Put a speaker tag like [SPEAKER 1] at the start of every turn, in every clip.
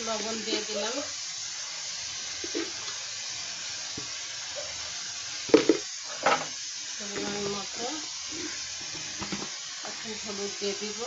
[SPEAKER 1] লবণ দিয়ে দিলাম। মতো। এখন হলুদ দিয়ে দিব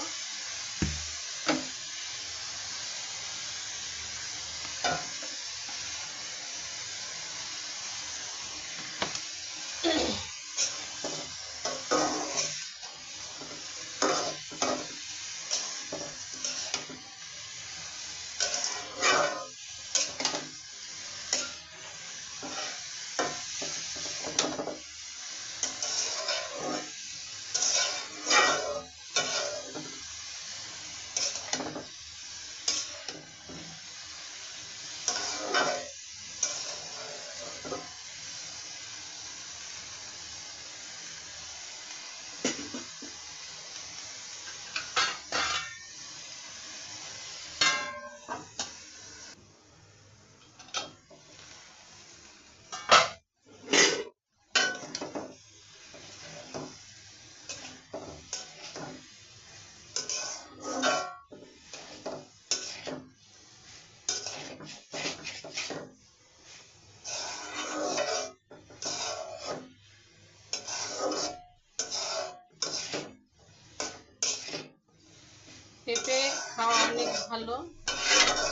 [SPEAKER 1] পেঁপে খাওয়া অনেক ভালো।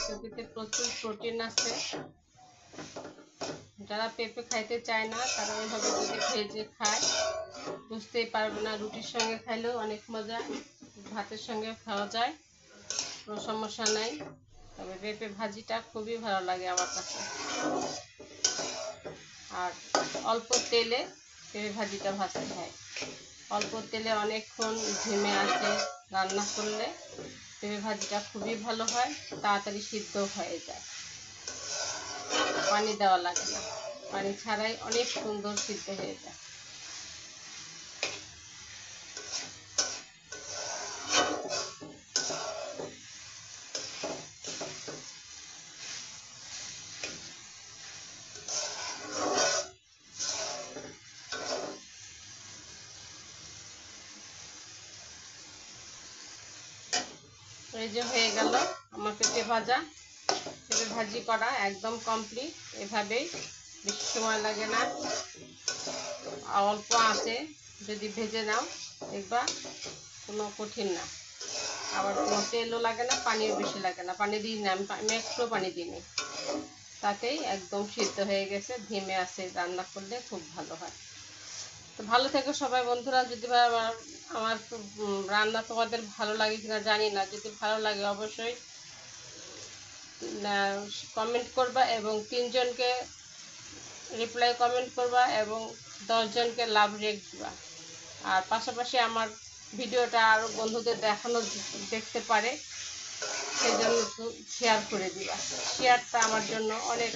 [SPEAKER 1] পেঁপেতে প্রচুর প্রোটিন আছে। যারা পেঁপে খাইতে চায় না, তারা ওইভাবে যদি ভেজে খায়, বুঝতেই পারবে না রুটির সঙ্গে খাইলেও অনেক মজা, ভাতের সঙ্গে খাওয়া যায়, কোনো সমস্যা নাই। তবে পেঁপে ভাজিটা খুবই ভালো লাগে আমার কাছে। আর অল্প তেলে পেঁপে ভাজিটা ভাজতে হয়। অল্প তেলে অনেকক্ষণ ঝিমে আছে রান্না করলে। পেঁপে ভাজিটা খুবই ভালো হয়, তাড়াতাড়ি সিদ্ধ হয়ে যায়। পানি দেওয়া লাগে না। পানি ছাড়াই অনেক সুন্দর সিদ্ধ হয়ে যায়। এই যে হয়ে গেল আমার পেঁপে ভাজা। পেঁপে ভাজি করা একদম কমপ্লিট এভাবেই বেশি সময় লাগে না। অল্প আছে, যদি ভেজে নাও, দেখবা কোনো কঠিন না। আবার কোনো তেলও লাগে না, পানিও বেশি লাগে না। পানি দিই না, আমি একটু পানি দিইনি তাতেই একদম সিদ্ধ হয়ে গেছে, ধিমে আছে রান্না করলে খুব ভালো হয়। তো ভালো থেকো সবাই বন্ধুরা, যদি বা আমার আমার রান্না তোমাদের ভালো লাগে কিনা জানি না, যদি ভালো লাগে অবশ্যই কমেন্ট করবা এবং তিনজনকে রিপ্লাই কমেন্ট করবা এবং দশজনকে লাভ রেট দিবা। আর পাশাপাশি আমার ভিডিওটা আরও বন্ধুদের দেখানো দেখতে পারে, সেজন্য শেয়ার করে দিবা। শেয়ারটা আমার জন্য অনেক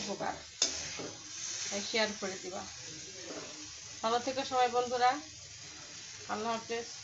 [SPEAKER 1] উপকার। শেয়ার করে দিবা। ভালো থেকে সবাই বন্ধুরা। আল্লাহ হাফেজ।